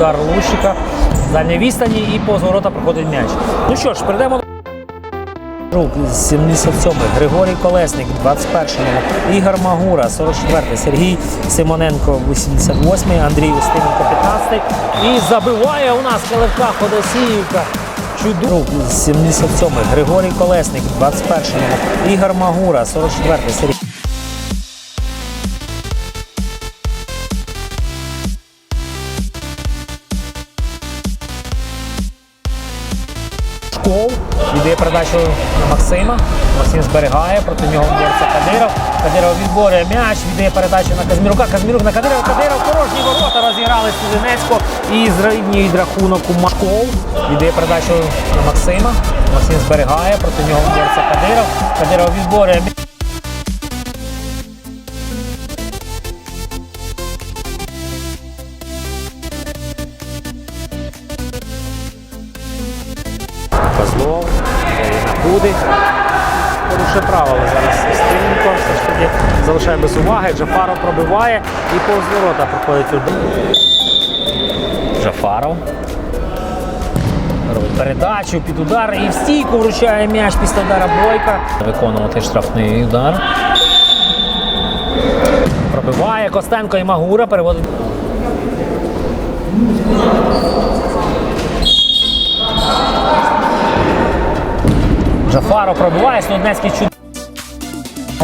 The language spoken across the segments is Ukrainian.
удар Лущика. З дальньої відстані і повз ворота проходить м'яч. Ну що ж, перейдемо Рук. 77 Григорій Колесник, 21 номер, Ігор Магура, 44 Сергій Симоненко, 88 Андрій Устименко, 15 І забиває у нас Каливка Ходосіївка. Чудово. Рук. 77 Григорій Колесник, 21 номер, Ігор Магура, 44 Сергій. Школ віддає передачу на Максима. Максим зберігає, проти нього бореться Кадиров. Кадиров відборює м'яч, віддає передачу на Казмірука. Казмірук на Кадирова. Кадиров порожні ворота розіграли Сузинецько і зрівнюють рахунок у Машков. Віддає передачу на Максима. Максим зберігає, проти нього бореться Кадиров. Кадиров відборює м'яч. Козлов, Куди. Порушує правила зараз Стрінко. Все ж таки залишає без уваги. Джафаров пробиває і повз ворота проходить удар. Джафаров. Робить передачу під удар і в стійку вручає м'яч після удара Бойка. Виконувати штрафний удар. Пробиває Костенко і Магура переводить. Джафаров пробиває, Сноднецький чудо.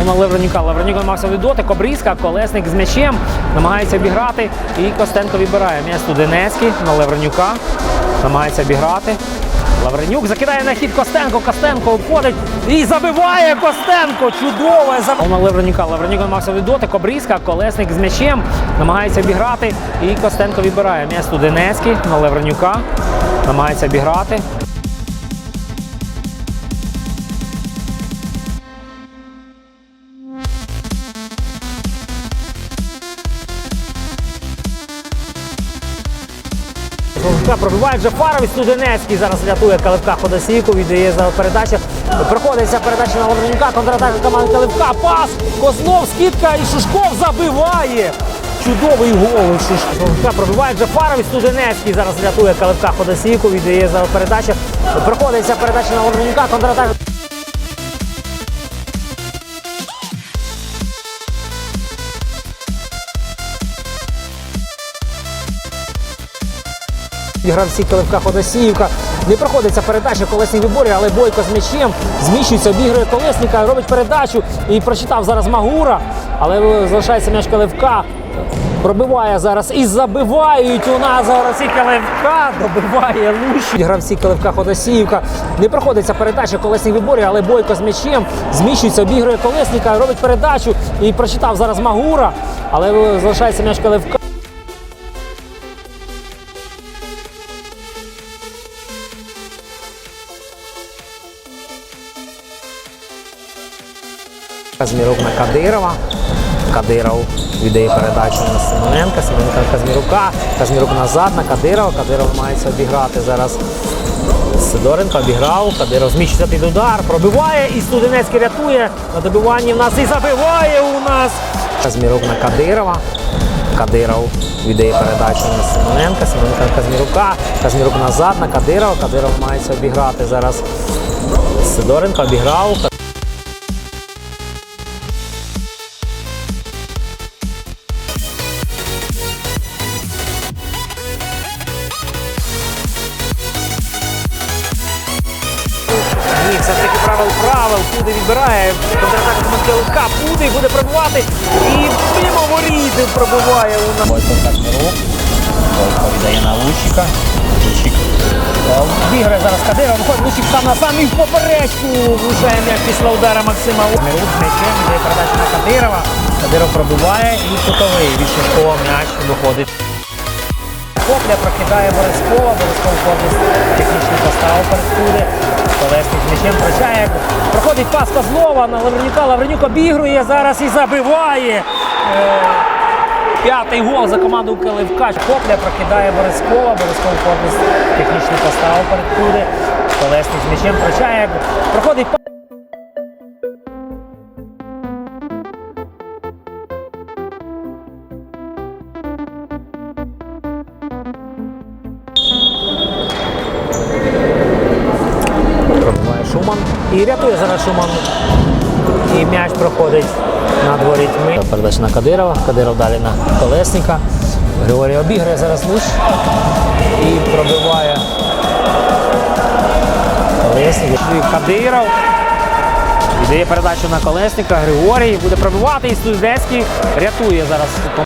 На Лавронюка. Лавронюк намагався віддоти, Кобрізка, колесник з м'ячем, намагається обіграти. І Костенко відбирає м'яч Студенецький на Лавронюка. Намагається обіграти. Лавренюк закидає на хід Костенко. Костенко обходить і забиває Костенко. Чудове заб... на Лавренюка. Лавренюк намагався віддоти, Кобрізка, колесник з м'ячем, намагається обіграти. І Костенко відбирає м'яч Студенецький на Лавренюка. Намагається обіграти. Каливка пробиває вже і Студенецький. Зараз рятує Каливка Ходосійку, віддає за передачу. Проходиться передача на Лавренюка, контратака команди Каливка. Пас! Козлов, скидка і Шушков забиває. Чудовий гол. Шушка пробиває вже і Студенецький. Зараз рятує Каливка Ходосійку, віддає за передачу. Проходиться передача на Лавренюка, контратака. Гравці Каливка Ходосіївка. Не проходиться передача колесний виборі, але Бойко з м'ячем зміщується, обігрує колесника, робить передачу і прочитав зараз Магура, але залишається м'яч Каливка. Пробиває зараз і забивають у нас зараз і Каливка, добиває Лущі. Гравці Каливка Ходосіївка. Не проходиться передача колесний виборі, але Бойко з м'ячем зміщується, обігрує колесника, робить передачу і прочитав зараз Магура, але залишається м'яч Каливка. Казмірук на Кадирова. Кадиров віддає передачу на Симоненка. Симоненка на Казмірука. Казмірук назад на Кадирова. Кадиров мається обіграти зараз. Сидоренко обіграв. Кадиров зміщується під удар. Пробиває і Студенецький рятує. На добиванні в нас і забиває у нас. Казмірук на Кадирова. Кадиров віддає передачу на Симоненка. Симоненка на Казмірука. Казмірук назад на Кадирова. Кадиров мається обіграти зараз. Сидоренко обіграв. Правил правил. Відбирає. Контратака команди Лука. Пуди буде пробувати. І мимо воріти пробиває у нас. Віддає на Лущика. Лущик. Віграє зараз Кадиров. Виходить Лущик сам на сам і в поперечку. Влучає м'яч після удара Максима. Мирук м'ячем віддає передачу на Кадирова. Кадиров пробиває і кутовий. Шишкова м'яч виходить. Копля прокидає Борискова, Борисков корпус технічний поставив перед куди. Колесник з м'ячем втрачає. Проходить пас Козлова на Лавренюка. Лавренюк обігрує зараз і забиває. Е, П'ятий гол за команду Каливка. Копля прокидає Борискова, Борисков корпус технічно поставив перед куди. Колесник з м'ячем втрачає. Проходить пас. І рятує зараз Шуман. І м'яч проходить над ворітьми. Передача на Кадирова. Кадиров далі на колесника. Григорій обіграє зараз лиш і пробиває колесник. Кадиров. Віддає передачу на колесника. Григорій буде пробивати і Студецький рятує зараз.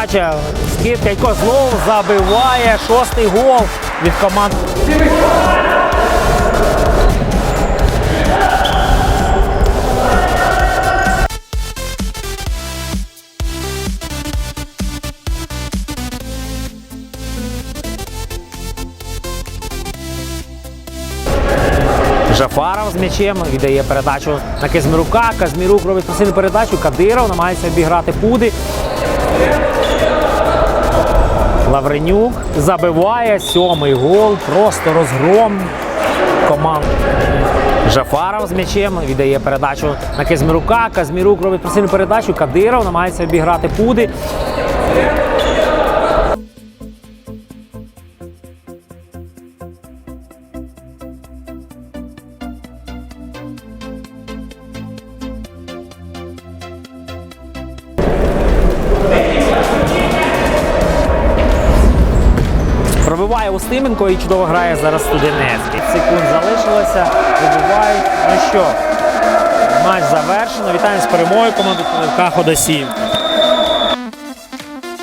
Передача, скид Кайко знову забиває шостий гол від команди. Жафаров з м'ячем віддає передачу на Казмірука. Казмірук робить посильну передачу. Кадиров намагається обіграти Пуди. Лавренюк забиває сьомий гол. Просто розгром команд. Жафаров з м'ячем віддає передачу на Казмірука. Казмірук робить просильну передачу. Кадиров намагається обіграти Пуди. Пробиває Устименко і чудово грає зараз Студенецький. Секунд залишилося. Вибивають. Ну що, матч завершено. Вітаємо з перемогою до Ходосів.